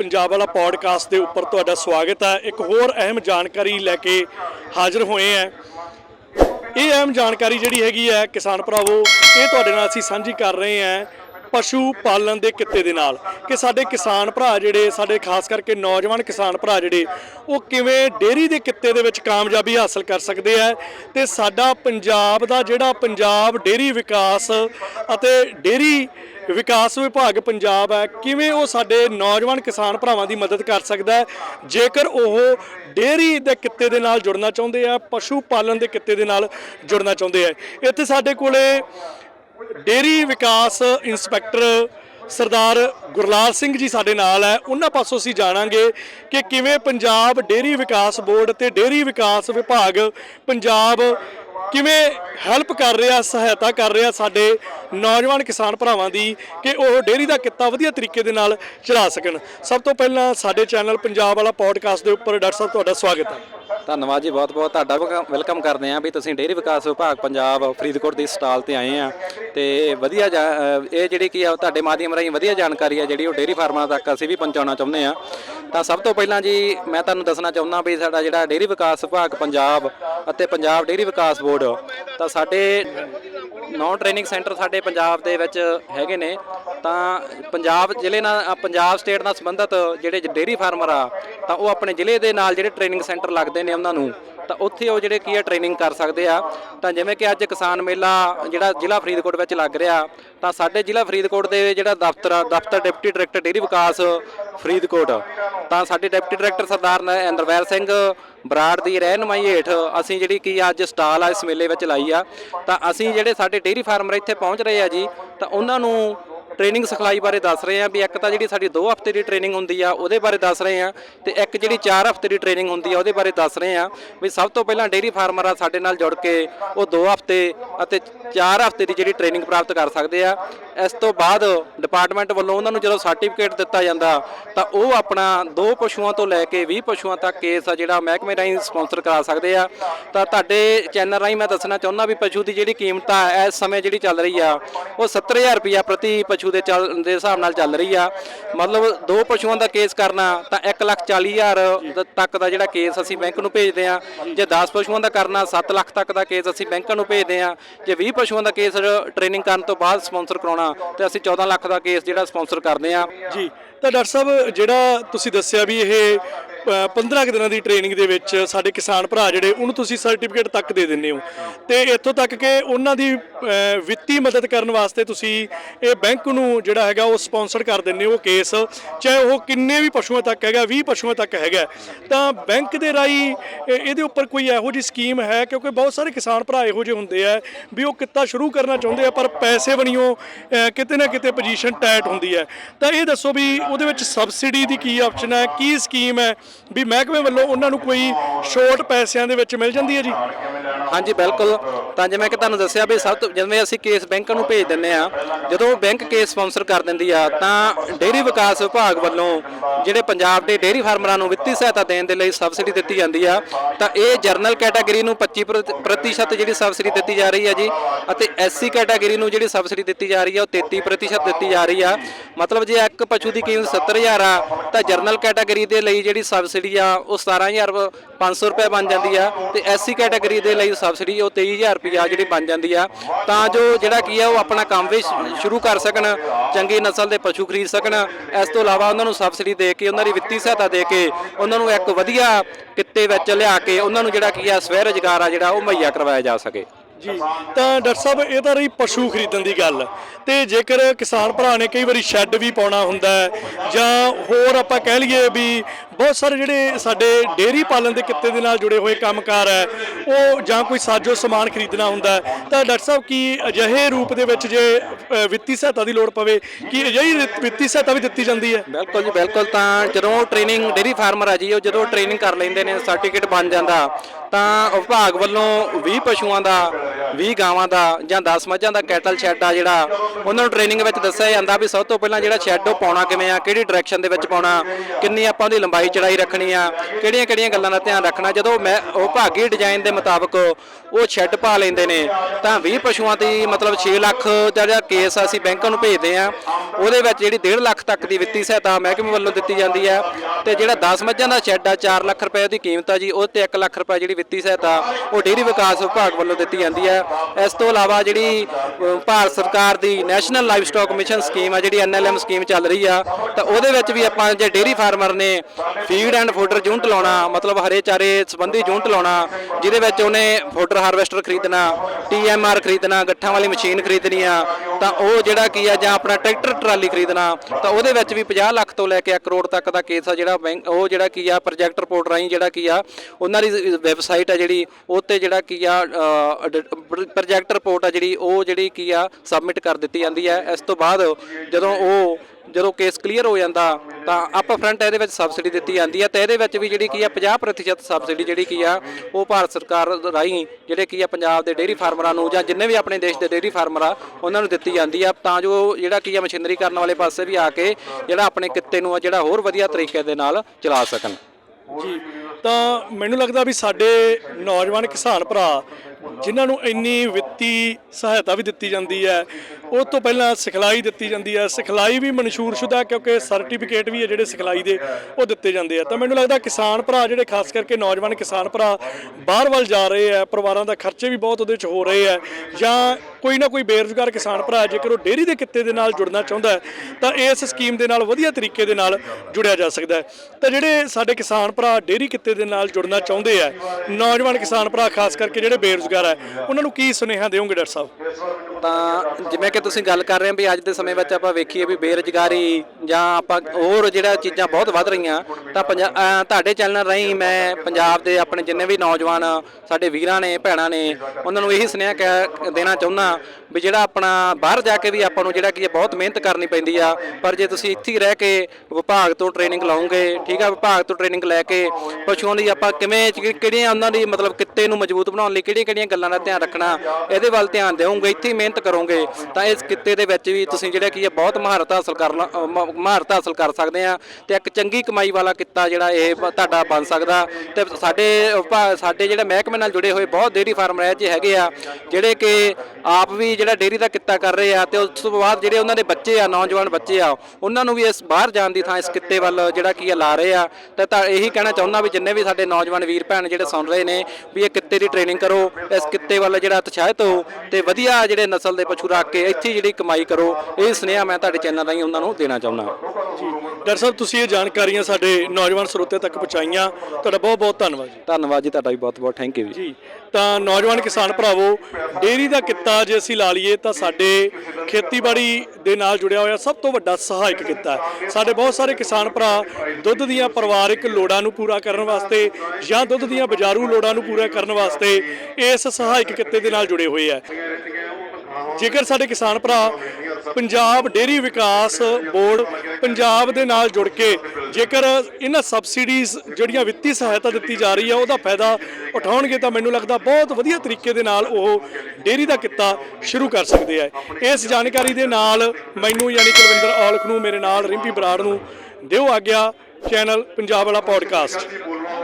ਪੰਜਾਬ ਵਾਲਾ ਪੋਡਕਾਸਟ ਦੇ ਉੱਪਰ ਤੁਹਾਡਾ ਸਵਾਗਤ ਹੈ। ਇੱਕ ਹੋਰ ਅਹਿਮ ਜਾਣਕਾਰੀ ਲੈ ਕੇ ਹਾਜ਼ਰ ਹੋਏ ਆ ਇਹ ਅਹਿਮ ਜਾਣਕਾਰੀ ਜਿਹੜੀ ਹੈਗੀ ਹੈ, ਕਿਸਾਨ ਭਰਾਵੋ, ਇਹ ਤੁਹਾਡੇ ਨਾਲ ਅਸੀਂ ਸਾਂਝੀ ਕਰ ਰਹੇ ਹਾਂ ਪਸ਼ੂ ਪਾਲਣ ਦੇ ਕਿੱਤੇ ਦੇ ਨਾਲ ਕਿ ਸਾਡੇ ਕਿਸਾਨ ਭਰਾ ਜਿਹੜੇ, ਸਾਡੇ ਖਾਸ ਕਰਕੇ ਨੌਜਵਾਨ ਕਿਸਾਨ ਭਰਾ ਜਿਹੜੇ, ਉਹ ਕਿਵੇਂ ਡੇਅਰੀ ਦੇ ਕਿੱਤੇ ਦੇ ਵਿੱਚ ਕਾਮਯਾਬੀ ਹਾਸਲ ਕਰ ਸਕਦੇ ਆ ਤੇ ਸਾਡਾ ਪੰਜਾਬ ਦਾ ਜਿਹੜਾ ਪੰਜਾਬ ਡੇਅਰੀ ਵਿਕਾਸ ਅਤੇ ਡੇਅਰੀ ਵਿਕਾਸ ਵਿਭਾਗ ਪੰਜਾਬ ਹੈ, ਕਿਵੇਂ ਉਹ ਸਾਡੇ ਨੌਜਵਾਨ ਕਿਸਾਨ ਭਰਾਵਾਂ ਦੀ ਮਦਦ ਕਰ ਸਕਦਾ ਹੈ? ਜੇਕਰ ਉਹ ਡੇਅਰੀ ਦੇ ਕਿੱਤੇ ਦੇ ਨਾਲ ਜੁੜਨਾ ਚਾਹੁੰਦੇ ਆ, ਪਸ਼ੂ ਪਾਲਣ ਦੇ ਕਿੱਤੇ ਦੇ ਨਾਲ ਜੁੜਨਾ ਚਾਹੁੰਦੇ ਆ, ਇੱਥੇ ਸਾਡੇ ਕੋਲੇ ਡੇਅਰੀ ਵਿਕਾਸ ਇੰਸਪੈਕਟਰ ਸਰਦਾਰ ਗੁਰਲਾਲ ਸਿੰਘ ਜੀ ਸਾਡੇ ਨਾਲ ਹੈ। ਉਹਨਾਂ ਪਾਸੋਂ ਅਸੀਂ ਜਾਣਾਂਗੇ ਕਿ ਕਿਵੇਂ ਪੰਜਾਬ ਡੇਅਰੀ ਵਿਕਾਸ ਬੋਰਡ ਤੇ ਡੇਅਰੀ ਵਿਕਾਸ ਵਿਭਾਗ ਪੰਜਾਬ ਕਿਵੇਂ ਹੈਲਪ ਕਰ ਰਿਹਾ, ਸਹਾਇਤਾ ਕਰ ਰਿਹਾ ਸਾਡੇ ਨੌਜਵਾਨ ਕਿਸਾਨ ਭਰਾਵਾਂ ਦੀ ਕਿ ਉਹ ਡੇਅਰੀ ਦਾ ਕਿੱਤਾ ਵਧੀਆ ਤਰੀਕੇ ਦੇ ਨਾਲ ਚਲਾ ਸਕਣ। ਸਭ ਤੋਂ ਪਹਿਲਾਂ ਸਾਡੇ ਚੈਨਲ ਪੰਜਾਬ ਵਾਲਾ ਪੋਡਕਾਸਟ ਦੇ ਉੱਪਰ ਡਾਕਟਰ ਸਾਹਿਬ, ਤੁਹਾਡਾ ਸਵਾਗਤ ਹੈ। ਧੰਨਵਾਦ ਜੀ, ਬਹੁਤ ਬਹੁਤ ਤੁਹਾਡਾ ਵੈਲਕਮ- ਵੈਲਕਮ ਕਰਦੇ ਆਂ ਵੀ ਤੁਸੀਂ ਡੇਅਰੀ ਵਿਕਾਸ ਵਿਭਾਗ ਪੰਜਾਬ ਫਰੀਦਕੋਟ ਦੀ ਸਟਾਲ ਤੇ ਆਏ ਆ ਤੇ ਵਧੀਆ ਜਾ- ਇਹ ਜਿਹੜੀ ਕੀ ਆ, ਤੁਹਾਡੇ ਮਾਧਿਅਮ ਰਾਹੀਂ ਵਧੀਆ ਜਾਣਕਾਰੀ ਆ ਜਿਹੜੀ ਉਹ ਡੇਅਰੀ ਫਾਰਮਾਂ ਤੱਕ ਅਸੀਂ ਵੀ ਪਹੁੰਚਾਉਣਾ ਚਾਹੁੰਦੇ ਆ ਤਾਂ ਸਭ ਤੋਂ ਪਹਿਲਾਂ ਜੀ, ਮੈਂ ਤੁਹਾਨੂੰ ਦੱਸਣਾ ਚਾਹੁੰਦਾ ਵੀ ਸਾਡਾ ਜਿਹੜਾ ਡੇਅਰੀ ਵਿਕਾਸ ਵਿਭਾਗ ਪੰਜਾਬ ਅਤੇ ਪੰਜਾਬ ਡੇਅਰੀ ਵਿਕਾਸ ਬੋਰਡ ਤਾਂ ਸਾਡੇ ਨੌ ਟ੍ਰੇਨਿੰਗ ਸੈਂਟਰ ਸਾਡੇ ਪੰਜਾਬ ਦੇ ਵਿੱਚ ਹੈਗੇ ਨੇ। ਤਾਂ ਪੰਜਾਬ ਜ਼ਿਲ੍ਹੇ ਨਾਲ ਪੰਜਾਬ ਸਟੇਟ ਨਾਲ ਸੰਬੰਧਿਤ ਜਿਹੜੇ ਡੇਅਰੀ ਫਾਰਮਰ ਆ ਤਾਂ ਉਹ ਆਪਣੇ ਜ਼ਿਲ੍ਹੇ ਦੇ ਨਾਲ ਜਿਹੜੇ ਟ੍ਰੇਨਿੰਗ ਸੈਂਟਰ ਲੱਗਦੇ ਨੇ ਉਹਨਾਂ ਨੂੰ ਤਾਂ ਉੱਥੇ ਉਹ ਜਿਹੜੇ ਕੀ ਆ ਟ੍ਰੇਨਿੰਗ ਕਰ ਸਕਦੇ ਆ। ਤਾਂ ਜਿਵੇਂ ਕਿ ਅੱਜ ਕਿਸਾਨ ਮੇਲਾ ਜਿਹੜਾ ਜ਼ਿਲ੍ਹਾ ਫਰੀਦਕੋਟ ਵਿੱਚ ਲੱਗ ਰਿਹਾ ਤਾਂ ਸਾਡੇ ਜ਼ਿਲ੍ਹਾ ਫਰੀਦਕੋਟ ਦੇ ਜਿਹੜਾ ਦਫ਼ਤਰ ਆ, ਦਫ਼ਤਰ ਡਿਪਟੀ ਡਾਇਰੈਕਟਰ ਡੇਅਰੀ ਵਿਕਾਸ ਫਰੀਦਕੋਟ ਤਾਂ ਸਾਡੇ ਡਿਪਟੀ ਡਾਇਰੈਕਟਰ ਸਰਦਾਰ ਨ- ਸਿੰਘ ਬਰਾੜ ਦੀ ਰਹਿਨਮਾਈ ਹੇਠ ਅਸੀਂ ਜਿਹੜੀ ਕੀ ਅੱਜ ਸਟਾਲ ਆ ਇਸ ਮੇਲੇ ਵਿੱਚ ਲਾਈ ਆ, ਤਾਂ ਅਸੀਂ ਜਿਹੜੇ ਸਾਡੇ ਡੇਅਰੀ ਫਾਰਮਰ ਇੱਥੇ ਪਹੁੰਚ ਰਹੇ ਆ ਜੀ, ਤਾਂ ਉਹਨਾਂ ਨੂੰ ਟ੍ਰੇਨਿੰਗ ਸਿਖਲਾਈ ਬਾਰੇ ਦੱਸ ਰਹੇ ਆ ਵੀ ਇੱਕ ਤਾਂ ਜਿਹੜੀ ਸਾਡੀ 2 ਹਫ਼ਤੇ ਦੀ ਟ੍ਰੇਨਿੰਗ ਹੁੰਦੀ ਆ, ਉਹਦੇ ਬਾਰੇ ਦੱਸ ਰਹੇ ਆ ਤੇ ਇੱਕ ਜਿਹੜੀ 4 ਹਫ਼ਤੇ ਦੀ ਟ੍ਰੇਨਿੰਗ ਹੁੰਦੀ ਆ, ਉਹਦੇ ਬਾਰੇ ਦੱਸ ਰਹੇ ਆ ਵੀ ਸਭ ਤੋਂ ਪਹਿਲਾਂ ਡੇਅਰੀ ਫਾਰਮਰ ਆ ਸਾਡੇ ਨਾਲ ਜੁੜ ਕੇ ਉਹ 2 ਹਫ਼ਤੇ ਅਤੇ 4 ਹਫ਼ਤੇ ਦੀ ਜਿਹੜੀ ਟ੍ਰੇਨਿੰਗ ਪ੍ਰਾਪਤ ਕਰ ਸਕਦੇ ਆ। ਇਸ ਤੋਂ ਬਾਅਦ ਡਿਪਾਰਟਮੈਂਟ ਵੱਲੋਂ ਉਹਨਾਂ ਨੂੰ ਜਦੋਂ ਸਰਟੀਫਿਕੇਟ ਦਿੱਤਾ ਜਾਂਦਾ, ਤਾਂ ਉਹ ਆਪਣਾ ਦੋ ਪਸ਼ੂਆਂ ਤੋਂ ਲੈ ਕੇ 20 ਪਸ਼ੂਆਂ ਤੱਕ ਕੇਸ ਆ ਜਿਹੜਾ ਮਹਿਕਮੇ ਰਾਹੀਂ ਸਪਾਂਸਰ ਕਰਾ ਸਕਦੇ ਆ। ਤਾਂ ਤੁਹਾਡੇ ਚੈਨਲ ਰਾਹੀਂ ਮੈਂ ਦੱਸਣਾ ਚਾਹੁੰਦਾ ਵੀ ਪਸ਼ੂ ਦੀ ਜਿਹੜੀ ਕੀਮਤ ਆ, ਇਸ ਸਮੇਂ ਜਿਹੜੀ ਚੱਲ ਰਹੀ ਆ, ਉਹ 70000 ਰੁਪਇਆ ਪ੍ਰਤੀ ਪਸ਼ੂ ਦੇ ਚੱਲ ਦੇ ਹਿਸਾਬ ਨਾਲ ਚੱਲ ਰਹੀ ਆ। ਮਤਲਬ ਦੋ ਪਸ਼ੂਆਂ ਦਾ ਕੇਸ ਕਰਨਾ, ਤਾਂ 140000 ਦ- ਤੱਕ ਦਾ ਜਿਹੜਾ ਕੇਸ ਅਸੀਂ ਬੈਂਕ ਨੂੰ ਭੇਜਦੇ ਆ। ਜੇ 10 ਪਸ਼ੂਆਂ ਦਾ ਕਰਨਾ 7 ਲੱਖ ਤੱਕ ਦਾ ਕੇਸ ਅਸੀਂ ਬੈਂਕਾਂ ਨੂੰ ਭੇਜਦੇ ਆ। ਜੇ 20 ਪਸ਼ੂਆਂ ਦਾ ਕੇਸ ਟ੍ਰੇਨਿੰਗ ਕਰਨ ਤੋਂ ਬਾਅਦ ਸਪਾਂਸਰ ਕਰਾਉਣਾ, ਤੇ ਅਸੀਂ 14 ਲੱਖ ਦਾ ਕੇਸ ਜਿਹੜਾ ਸਪਾਂਸਰ ਕਰਦੇ ਆ। ਜੀ ਤਾਂ ਡਾਕਟਰ ਸਾਹਿਬ ਜਿਹੜਾ ਤੁਸੀਂ ਦੱਸਿਆ ਵੀ ਇਹ ਅ, 15 ਕੁ ਦਿਨਾਂ ਦੀ ਟ੍ਰੇਨਿੰਗ ਦੇ ਵਿੱਚ ਸਾਡੇ ਕਿਸਾਨ ਭਰਾ ਜਿਹੜੇ ਉਹਨੂੰ ਤੁਸੀਂ ਸਰਟੀਫਿਕੇਟ ਤੱਕ ਦੇ ਦਿੰਦੇ ਹੋ। ਤੇ ਇੱਥੋਂ ਤੱਕ ਕਿ ਉਹਨਾਂ ਦੀ ਵਿੱਤੀ ਮਦਦ ਕਰਨ ਵਾਸਤੇ ਤੁਸੀਂ ਇਹ ਬੈਂਕ ਨੂੰ ਜਿਹੜਾ ਹੈਗਾ ਉਹ ਸਪਾਂਸਰ ਕਰ ਦਿੰਦੇ ਹੋ ਕੇਸ ਚਾਹੇ ਉਹ ਕਿੰਨੇ ਵੀ ਪਸ਼ੂਆਂ ਤੱਕ ਹੈਗਾ 20 ਪਸ਼ੂਆਂ ਤੱਕ ਹੈਗਾ। ਤਾਂ ਬੈਂਕ ਦੇ ਰਾਹੀਂ ਇਹਦੇ ਉੱਪਰ ਕੋਈ ਇਹੋ ਜਿਹੀ ਸਕੀਮ ਹੈ? ਕਿਉਂਕਿ ਬਹੁਤ ਸਾਰੇ ਕਿਸਾਨ ਭਰਾ ਇਹੋ ਜਿਹੇ ਹੁੰਦੇ ਆ ਵੀ ਉਹ ਕਿੱਤਾ ਸ਼ੁਰੂ ਕਰਨਾ ਚਾਹੁੰਦੇ ਆ ਪਰ ਪੈਸੇ ਬਣੀਓ ਕਿਤੇ ਨਾ ਕਿਤੇ ਪੋਜੀਸ਼ਨ ਟਾਈਟ ਹੁੰਦੀ ਹੈ। ਤਾਂ ਇਹ ਦੱਸੋ ਵੀ ਉਹਦੇ ਵਿੱਚ ਸਬਸਿਡੀ ਦੀ ਕੀ ਆਪਸ਼ਨ ਹੈ, ਕੀ ਸਕੀਮ ਹੈ? ਵੀ ਮਹਿਕਮੇ ਵੱਲੋਂ ਉਹਨਾਂ ਨੂੰ ਕੋਈ ਛੋਟ ਪੈਸਿਆਂ ਦੇ ਵਿੱਚ ਮਿਲ ਜਾਂਦੀ ਹੈ ਜੀ? ਹਾਂਜੀ, ਬਿਲਕੁਲ। ਤਾਂ ਜਿਵੇਂ ਕਿ ਤੁਹਾਨੂੰ ਦੱਸਿਆ ਵੀ ਸਭ ਤੋਂ, ਜਿਵੇਂ ਅਸੀਂ ਕੇਸ ਬੈਂਕਾਂ ਨੂੰ ਭੇਜ ਦਿੰਨੇ ਆ ਜਦੋਂ ਬੈਂਕ ਕੇਸ ਸਪਾਂਸਰ ਕਰ ਦਿੰਦੀ ਆ, ਤਾਂ ਡੇਅਰੀ ਵਿਕਾਸ ਵਿਭਾਗ ਵੱਲੋਂ ਜਿਹੜੇ ਪੰਜਾਬ ਦੇ ਡੇਅਰੀ ਫਾਰਮਰਾਂ ਨੂੰ ਵਿੱਤੀ ਸਹਾਇਤਾ ਦੇਣ ਦੇ ਲਈ ਸਬਸਿਡੀ ਦਿੱਤੀ ਜਾਂਦੀ ਆ, ਤਾਂ ਇਹ ਜਰਨਲ ਕੈਟਾਗਰੀ ਨੂੰ 25% ਪ੍ਰਤੀਸ਼ਤ ਜਿਹੜੀ ਸਬਸਿਡੀ ਦਿੱਤੀ ਜਾ ਰਹੀ ਹੈ ਜੀ, ਅਤੇ ਐਸਸੀ ਕੈਟਾਗਰੀ ਨੂੰ ਜਿਹੜੀ ਸਬਸਿਡੀ ਦਿੱਤੀ ਜਾ ਰਹੀ ਹੈ ਉਹ 33% ਪ੍ਰਤੀਸ਼ਤ ਦਿੱਤੀ ਜਾ ਰਹੀ ਆ। ਮਤਲਬ ਜੇ ਇੱਕ ਪਸ਼ੂ ਦੀ ਕੀਮਤ 70000 ਆ, ਤਾਂ ਜਰਨਲ ਕੈਟਾਗਰੀ ਦੇ ਲਈ ਜਿਹੜੀ ਸਬਸਿਡੀ ਆ, ਉਹ 17500 ਰੁਪਏ ਬਣ ਜਾਂਦੀ ਆ ਤੇ ਐਸਸੀ ਕੈਟਾਗਰੀ ਦੇ ਲਈ ਸਬਸਿਡੀ ਉਹ 23000 ਰੁਪਇਆ ਜਿਹੜੀ ਬਣ ਜਾਂਦੀ ਆ। ਤਾਂ ਜੋ ਜਿਹੜਾ ਕੀ ਆ, ਉਹ ਆਪਣਾ ਕੰਮ ਵੀ ਸ਼ੁਰੂ ਕਰ ਸਕਣ, ਚੰਗੀ ਨਸਲ ਦੇ ਪਸ਼ੂ ਖਰੀਦ ਸਕਣ। ਇਸ ਤੋਂ ਇਲਾਵਾ ਉਹਨਾਂ ਨੂੰ ਸਬਸਿਡੀ ਦੇ ਕੇ, ਉਹਨਾਂ ਦੀ ਵਿੱਤੀ ਸਹਾਇਤਾ ਦੇ ਕੇ, ਉਹਨਾਂ ਨੂੰ ਇੱਕ ਵਧੀਆ ਕਿੱਤੇ ਵਿੱਚ ਲਿਆ ਕੇ, ਉਹਨਾਂ ਨੂੰ ਜਿਹੜਾ ਕੀ ਆ, ਸਵੈ ਰੁਜ਼ਗਾਰ ਆ ਜਿਹੜਾ, ਉਹ ਮੁਹੱਈਆ ਕਰਵਾਇਆ ਜਾ ਸਕੇ। ਜੀ। ਤਾਂ ਡਾਕਟਰ ਸਾਹਿਬ, ਇਹ ਤਾਂ ਰਹੀ ਪਸ਼ੂ ਖਰੀਦਣ ਦੀ ਗੱਲ। ਤੇ ਜੇਕਰ ਕਿਸਾਨ ਭਰਾ ਨੇ ਕਈ ਵਾਰੀ ਸ਼ੈੱਡ ਵੀ ਪਾਉਣਾ ਹੁੰਦਾ ਜਾਂ ਹੋਰ ਆਪਾਂ ਕਹਿ ਲਈਏ ਵੀ ਬਹੁਤ ਸਾਰੇ ਜਿਹੜੇ ਸਾਡੇ ਡੇਅਰੀ ਪਾਲਣ ਦੇ ਕਿੱਤੇ ਦੇ ਨਾਲ ਜੁੜੇ ਹੋਏ ਕੰਮਕਾਰ ਹੈ, ਉਹ ਜਾਂ ਕੋਈ ਸਾਜੋ ਸਮਾਨ ਖਰੀਦਣਾ ਹੁੰਦਾ ਤਾਂ ਡਾਕਟਰ ਸਾਹਿਬ, ਕੀ ਅਜਿਹੇ ਰੂਪ ਦੇ ਵਿੱਚ ਜੇ ਵਿੱਤੀ ਸਹਾਇਤਾ ਦੀ ਲੋੜ ਪਵੇ, ਕੀ ਅਜਿਹੀ ਵਿੱਤੀ ਸਹਾਇਤਾ ਵੀ ਦਿੱਤੀ ਜਾਂਦੀ ਹੈ? ਬਿਲਕੁਲ ਜੀ, ਬਿਲਕੁਲ ਤਾਂ ਜਦੋਂ ਟ੍ਰੇਨਿੰਗ ਡੇਰੀ ਫਾਰਮਰ ਆ ਜੀ, ਉਹ ਜਦੋਂ ਟ੍ਰੇਨਿੰਗ ਕਰ ਲੈਂਦੇ ਨੇ, ਸਰਟੀਫਿਕੇਟ ਬਣ ਜਾਂਦਾ, ਤਾਂ ਵਿਭਾਗ ਵੱਲੋਂ 20 ਪਸ਼ੂਆਂ ਦਾ 20 ਗਾਵਾਂ ਦਾ ਜਾਂ 10 ਮੱਝਾਂ ਦਾ ਕੈਟਲ ਸ਼ੈੱਡ ਆ ਜਿਹੜਾ, ਉਹਨਾਂ ਨੂੰ ਟ੍ਰੇਨਿੰਗ ਵਿੱਚ ਦੱਸਿਆ ਜਾਂਦਾ ਵੀ ਸਭ ਤੋਂ ਪਹਿਲਾਂ ਜਿਹੜਾ ਸ਼ੈੱਡ ਉਹ ਪਾਉਣਾ ਕਿਵੇਂ ਆ, ਕਿਹੜੀ ਡਾਇਰੈਕਸ਼ਨ ਦੇ ਵਿੱਚ ਪਾਉਣਾ, ਕਿੰਨੀ ਆਪਾਂ ਉਹਦੀ ਲੰਬਾਈ ਚੜਾਈ ਰੱਖਣੀ ਆ, ਕਿਹੜੀਆਂ ਕਿਹੜੀਆਂ ਗੱਲਾਂ ਦਾ ਧਿਆਨ ਰੱਖਣਾ, ਜਦੋਂ ਮੈਂ ਉਹ ਭਾਗੀ ਡਿਜ਼ਾਈਨ ਦੇ ਮੁਤਾਬਕ ਉਹ ਸ਼ੈੱਡ ਪਾ ਲੈਂਦੇ ਨੇ, ਤਾਂ 20 ਪਸ਼ੂਆਂ ਦੀ ਮਤਲਬ 6 ਲੱਖ ਦਾ ਜਿਹੜਾ ਕੇਸ ਅਸੀਂ ਬੈਂਕਾਂ ਨੂੰ ਭੇਜਦੇ ਆ, ਉਹਦੇ ਵਿੱਚ ਜਿਹੜੀ 1.5 ਲੱਖ ਤੱਕ ਦੀ ਵਿੱਤੀ ਸਹਾਇਤਾ ਮਹਿਕਮੇ ਵੱਲੋਂ ਦਿੱਤੀ ਜਾਂਦੀ ਹੈ ਤੇ ਜਿਹੜਾ 10 ਮੱਝਾਂ ਦਾ ਸ਼ੈੱਡ ਆ 4 ਲੱਖ ਰੁਪਏ ਦੀ ਕੀਮਤ ਆ ਜੀ, ਉਹ ਤੇ 1 ਲੱਖ ਰੁਪਏ ਜਿਹੜੀ ਵਿੱਤੀ ਸਹਾਇਤਾ ਉਹ ਡੇਅਰੀ ਵਿਕਾਸ ਵਿਭਾਗ ਵੱਲੋਂ ਦਿੱਤੀ ਜਾਂਦੀ ਹੈ ਇਸ ਤੋਂ ਇਲਾਵਾ ਜਿਹੜੀ ਭਾਰਤ ਸਰਕਾਰ ਦੀ national livestock mission scheme ਆ, ਜਿਹੜੀ ਐਨਐਲਐਮ ਸਕੀਮ ਚੱਲ ਰਹੀ ਆ, ਤਾਂ ਉਹਦੇ ਵਿੱਚ ਵੀ ਆਪਾਂ ਜੇ ਡੇਅਰੀ ਫਾਰਮਰ ਨੇ ਫੀਡ ਐਂਡ ਫੋਡਰ ਯੂਨਿਟ ਲਾਉਣਾ, ਮਤਲਬ ਹਰੇ ਚਾਰੇ ਸੰਬੰਧੀ ਯੂਨਿਟ ਲਾਉਣਾ, ਜਿਹਦੇ ਵਿੱਚ ਉਹਨੇ ਫੋਡਰ ਹਾਰਵੈਸਟਰ ਖਰੀਦਣਾ ਟੀਐਮਆਰ ਖਰੀਦਣਾ, ਗੱਠਾਂ ਵਾਲੀ ਮਸ਼ੀਨ ਖਰੀਦਣੀ ਆ ਤਾਂ ਉਹ ਜਿਹੜਾ ਕੀ ਆ, ਜਾਂ ਆਪਣਾ ਟਰੈਕਟਰ ਟਰਾਲੀ ਖਰੀਦਣਾ, ਤਾਂ ਉਹਦੇ ਵਿੱਚ ਵੀ 50 ਲੱਖ ਤੋਂ ਲੈ ਕੇ 1 ਕਰੋੜ ਤੱਕ ਦਾ ਕੇਸ ਆ ਜਿਹੜਾ ਬੈਂਕ, ਉਹ ਜਿਹੜਾ ਕੀ ਆ, ਪ੍ਰੋਜੈਕਟ ਰਿਪੋਰਟ ਰਾਹੀਂ ਜਿਹੜਾ ਕੀ ਆ, ਉਹਨਾਂ ਦੀ ਵੈਬਸਾਈਟ ਆ ਜਿਹੜੀ, ਉਹ ਤੇ ਜਿਹੜਾ ਕੀ ਆ ਪ੍ਰੋਜੈਕਟ ਰਿਪੋਰਟ ਆ ਜਿਹੜੀ, ਉਹ ਜਿਹੜੀ ਕੀ ਆ ਸਬਮਿਟ ਕਰ ਦਿੱਤੀ ਜਾਂਦੀ ਹੈ ਇਸ ਤੋਂ ਬਾਅਦ ਜਦੋਂ ਉਹ, ਜਦੋਂ ਕੇਸ ਕਲੀਅਰ ਹੋ ਜਾਂਦਾ, ਤਾਂ ਅਪ ਫਰੰਟ ਇਹਦੇ ਵਿੱਚ ਸਬਸਿਡੀ ਦਿੱਤੀ ਜਾਂਦੀ ਹੈ ਤੇ ਇਹਦੇ ਵਿੱਚ ਵੀ ਜਿਹੜੀ ਕੀ ਆ 50% ਸਬਸਿਡੀ ਜਿਹੜੀ ਕੀ ਆ, ਉਹ ਭਾਰਤ ਸਰਕਾਰ ਰਾਹੀਂ ਜਿਹੜੇ ਕੀ ਆ, ਪੰਜਾਬ ਦੇ ਡੇਅਰੀ ਫਾਰਮਰਾਂ ਨੂੰ ਜਾਂ ਜਿੰਨੇ ਵੀ ਆਪਣੇ ਦੇਸ਼ ਦੇ ਡੇਅਰੀ ਫਾਰਮਰ ਆ, ਉਹਨਾਂ ਨੂੰ ਦਿੱਤੀ ਜਾਂਦੀ ਆ। ਤਾਂ ਜੋ ਜਿਹੜਾ ਕੀ ਆ ਮਸ਼ੀਨਰੀ ਕਰਨ ਵਾਲੇ ਪਾਸੇ ਵੀ ਆ ਕੇ ਜਿਹੜਾ ਆਪਣੇ ਕਿੱਤੇ ਨੂੰ ਆ, ਜਿਹੜਾ ਹੋਰ ਵਧੀਆ ਤਰੀਕੇ ਦੇ ਨਾਲ ਚਲਾ ਸਕਣ। ਜੀ, ਤਾਂ ਮੈਨੂੰ ਲੱਗਦਾ ਵੀ ਸਾਡੇ ਨੌਜਵਾਨ ਕਿਸਾਨ ਭਰਾ ਜਿਨ੍ਹਾਂ ਨੂੰ ਇੰਨੀ ਵਿੱਤੀ ਸਹਾਇਤਾ ਵੀ ਦਿੱਤੀ ਜਾਂਦੀ ਹੈ, ਉਹ ਤੋਂ ਪਹਿਲਾਂ ਸਿਖਲਾਈ ਦਿੱਤੀ ਜਾਂਦੀ ਹੈ। ਸਿਖਲਾਈ ਵੀ ਮਨਸ਼ੂਰਸ਼ੁਦਾ ਕਿਉਂਕਿ ਸਰਟੀਫਿਕੇਟ ਵੀ ਹੈ ਜਿਹੜੇ ਸਿਖਲਾਈ ਦੇ, ਉਹ ਦਿੱਤੇ ਜਾਂਦੇ ਆ। ਤਾਂ ਮੈਨੂੰ ਲੱਗਦਾ ਕਿਸਾਨ ਭਰਾ ਜਿਹੜੇ ਖਾਸ ਕਰਕੇ ਨੌਜਵਾਨ ਕਿਸਾਨ ਭਰਾ ਬਾਹਰ ਵੱਲ ਜਾ ਰਹੇ ਆ ਪਰਿਵਾਰਾਂ ਦਾ ਖਰਚੇ ਵੀ ਬਹੁਤ ਉਹਦੇ ਚ ਹੋ ਰਹੇ ਆ ਜਾਂ ਕੋਈ ਨਾ ਕੋਈ ਬੇਰੁਜ਼ਗਾਰ ਕਿਸਾਨ ਭਰਾ ਜੇਕਰ ਉਹ ਡੇਅਰੀ ਦੇ ਕਿੱਤੇ ਦੇ ਨਾਲ ਜੁੜਨਾ ਚਾਹੁੰਦਾ ਤਾਂ ਇਸ ਸਕੀਮ ਦੇ ਨਾਲ ਵਧੀਆ ਤਰੀਕੇ ਦੇ ਨਾਲ ਜੁੜਿਆ ਜਾ ਸਕਦਾ ਹੈ। ਤਾਂ ਜਿਹੜੇ ਸਾਡੇ ਕਿਸਾਨ ਭਰਾ ਡੇਅਰੀ ਕਿੱਤੇ ਦੇ ਨਾਲ ਜੁੜਨਾ ਚਾਹੁੰਦੇ ਆ ਨੌਜਵਾਨ ਕਿਸਾਨ ਭਰਾ ਖਾਸ ਕਰਕੇ ਜਿਹੜੇ ਬੇਰੁਜ਼ਗਾਰ ਹੈ। ਉਹਨਾਂ ਨੂੰ ਕੀ ਸੁਨੇਹਾ ਦਿਓਗੇ ਡਾਕਟਰ ਸਾਹਿਬ? ਤਾਂ ਜਿਵੇਂ ਕਿ ਤੁਸੀਂ ਗੱਲ ਕਰ ਰਹੇ ਹੋ ਵੀ ਅੱਜ ਦੇ ਸਮੇਂ ਵਿੱਚ ਆਪਾਂ ਵੇਖੀਏ ਵੀ ਬੇਰੁਜ਼ਗਾਰੀ ਜਾਂ ਆਪਾਂ ਹੋਰ ਜਿਹੜਾ ਚੀਜ਼ਾਂ ਬਹੁਤ ਵੱਧ ਰਹੀਆਂ, ਤਾਂ ਪੰਜਾ- ਅਹ ਤੁਹਾਡੇ ਚੈਨਲ ਰਾਹੀਂ ਮੈਂ ਪੰਜਾਬ ਦੇ ਆਪਣੇ ਜਿੰਨੇ ਵੀ ਨੌਜਵਾਨ, ਸਾਡੇ ਵੀਰਾਂ ਨੇ, ਭੈਣਾਂ ਨੇ, ਉਹਨਾਂ ਨੂੰ ਇਹੀ ਸੁਨੇਹਾ ਕਹਿ- ਦੇਣਾ ਚਾਹੁੰਦਾ ਵੀ ਜਿਹੜਾ ਆਪਣਾ ਬਾਹਰ ਜਾ ਕੇ ਵੀ ਆਪਾਂ ਨੂੰ ਜਿਹੜਾ ਕੀ ਹੈ ਬਹੁਤ ਮਿਹਨਤ ਕਰਨੀ ਪੈਂਦੀ ਆ, ਪਰ ਜੇ ਤੁਸੀਂ ਇੱਥੇ ਹੀ ਰਹਿ ਕੇ ਵਿਭਾਗ ਤੋਂ ਟ੍ਰੇਨਿੰਗ ਲਓਗੇ, ਠੀਕ ਆ, ਵਿਭਾਗ ਤੋਂ ਟ੍ਰੇਨਿੰਗ ਲੈ ਕੇ ਪਸ਼ੂਆਂ ਦੀ ਆਪਾਂ ਕਿਵੇਂ, ਕਿਹੜੀਆਂ ਉਹਨਾਂ ਦੀ ਮਤਲਬ ਕਿੱਤੇ ਨੂੰ ਮਜ਼ਬੂਤ ਬਣਾਉਣ ਲਈ ਕਿਹੜੀਆਂ ਕਿਹੜੀਆਂ ਗੱਲਾਂ ਦਾ ਧਿਆਨ ਰੱਖਣਾ, ਇਹਦੇ ਵੱਲ ਧਿਆਨ ਦਿਓਗੇ, ਇੱਥੇ ਮਿਹਨਤ ਕਰੋਗੇ, ਤਾਂ ਇਸ ਕਿੱਤੇ ਦੇ ਵਿੱਚ ਵੀ ਤੁਸੀਂ ਜਿਹੜਾ ਕੀ ਹੈ, ਬਹੁਤ ਮਹਾਰਤ ਹਾਸਲ ਕਰ ਲ- ਮਹਾਰਤ ਹਾਸਲ ਕਰ ਸਕਦੇ ਆ ਤੇ ਇੱਕ ਚੰਗੀ ਕਮਾਈ ਵਾਲਾ ਕਿੱਤਾ ਜਿਹੜਾ ਇਹ ਤੁਹਾਡਾ ਬਣ ਸਕਦਾ। ਤੇ ਸਾਡੇ ਭਾ- ਸਾਡੇ ਜਿਹੜੇ ਮਹਿਕਮੇ ਨਾਲ ਜੁੜੇ ਹੋਏ ਬਹੁਤ ਡੇਅਰੀ ਫਾਰਮ ਰਹਿ ਚ ਹੈਗੇ ਆ, ਜਿਹੜੇ ਕਿ ਆਪ ਵੀ ਜਿਹੜਾ ਡੇਅਰੀ ਦਾ ਕਿੱਤਾ ਕਰ ਰਹੇ ਆ ਤੇ ਉਸ ਤੋਂ ਬਾਅਦ ਜਿਹੜੇ ਉਹਨਾਂ ਦੇ ਬੱਚੇ ਆ, ਨੌਜਵਾਨ ਬੱਚੇ ਆ, ਉਹਨਾਂ ਨੂੰ ਵੀ ਇਸ ਬਾਹਰ ਜਾਣ ਦੀ ਥਾਂ ਇਸ ਕਿੱਤੇ ਵੱਲ ਜਿਹੜਾ ਕੀ ਆ ਲਾ ਰਹੇ ਆ। ਤੇ ਤਾਂ ਇਹੀ ਕਹਿਣਾ ਚਾਹੁੰਦਾ ਵੀ ਜਿੰਨੇ ਵੀ ਸਾਡੇ ਨੌਜਵਾਨ ਵੀਰ ਭੈਣ ਜਿਹੜੇ ਸੁਣ ਰਹੇ ਨੇ ਵੀ ਇਹ ਕਿੱਤੇ ਦੀ ਟ੍ਰੇਨਿੰਗ ਕਰੋ ਇਸ ਕਿੱਤੇ ਵੱਲ ਜਿਹੜਾ ਉਤਸ਼ਾਹਿਤ ਹੋ ਤੇ ਵਧੀਆ ਜਿਹੜੇ ਨਸਲ ਦੇ ਪਸ਼ੂ ਰੱਖ ਕੇ ਇੱਥੇ ਜਿਹੜੀ ਕਮਾਈ ਕਰੋ ਇਹ ਸੁਨੇਹਾ ਮੈਂ ਤੁਹਾਡੇ ਚੈਨਲ ਰਾਹੀਂ ਉਹਨਾਂ ਨੂੰ ਦੇਣਾ ਚਾਹੁੰਦਾ। ਡਾਕਟਰ ਸਾਹਿਬ ਤੁਸੀਂ ਇਹ ਜਾਣਕਾਰੀਆਂ ਸਾਡੇ ਨੌਜਵਾਨ ਸਰੋਤਿਆਂ ਤੱਕ ਪਹੁੰਚਾਈਆਂ। ਤੁਹਾਡਾ ਬਹੁਤ ਬਹੁਤ ਧੰਨਵਾਦ ਜੀ। ਧੰਨਵਾਦ ਜੀ ਤੁਹਾਡਾ ਵੀ ਬਹੁਤ ਬਹੁਤ ਥੈਂਕ ਯੂ ਜੀ। ਜੀ ਤਾਂ ਨੌਜਵਾਨ ਕਿਸਾਨ ਭਰਾਵੋ ਡੇਅਰੀ ਦਾ ਕਿੱਤਾ ਜੇ ਅਸੀਂ ਲਾ ਲਈਏ ਤਾਂ ਸਾਡੇ ਖੇਤੀਬਾੜੀ ਦੇ ਨਾਲ ਜੁੜਿਆ ਹੋਇਆ ਸਭ ਤੋਂ ਵੱਡਾ ਸਹਾਇਕ ਕਿੱਤਾ ਹੈ। ਸਾਡੇ ਬਹੁਤ ਸਾਰੇ ਕਿਸਾਨ ਭਰਾ ਦੁੱਧ ਦੀਆਂ ਪਰਿਵਾਰਕ ਲੋੜਾਂ ਨੂੰ ਪੂਰਾ ਕਰਨ ਵਾਸਤੇ ਜਾਂ ਦੁੱਧ ਦੀਆਂ ਬਾਜ਼ਾਰੂ ਲੋੜਾਂ ਨੂੰ ਪੂਰਾ ਕਰਨ ਵਾਸਤੇ ਇਸ ਸਹਾਇਕ ਕਿੱਤੇ ਦੇ ਨਾਲ ਜੁੜੇ ਹੋਏ ਆ। ਜੇਕਰ ਸਾਡੇ ਕਿਸਾਨ ਭਰਾ ਪੰਜਾਬ ਡੇਅਰੀ ਵਿਕਾਸ ਬੋਰਡ ਪੰਜਾਬ ਦੇ ਨਾਲ ਜੁੜ ਕੇ ਜੇਕਰ ਇਹਨਾਂ ਸਬਸਿਡੀਜ਼ ਜਿਹੜੀਆਂ ਵਿੱਤੀ ਸਹਾਇਤਾ ਦਿੱਤੀ ਜਾ ਰਹੀ ਹੈ ਉਹਦਾ ਫਾਇਦਾ ਉਠਾਉਣਗੇ ਤਾਂ ਮੈਨੂੰ ਲੱਗਦਾ ਬਹੁਤ ਵਧੀਆ ਤਰੀਕੇ ਦੇ ਨਾਲ ਉਹ ਡੇਅਰੀ ਦਾ ਕਿੱਤਾ ਸ਼ੁਰੂ ਕਰ ਸਕਦੇ ਆ। ਇਸ ਜਾਣਕਾਰੀ ਦੇ ਨਾਲ ਮੈਨੂੰ ਯਾਨੀ ਕੁਲਵਿੰਦਰ ਔਲਖ ਨੂੰ, ਮੇਰੇ ਨਾਲ ਰਿੰਪੀ ਬਰਾੜ ਨੂੰ ਦਿਓ ਆਗਿਆ ਚੈਨਲ ਪੰਜਾਬ ਵਾਲਾ ਪੋਡਕਾਸਟ।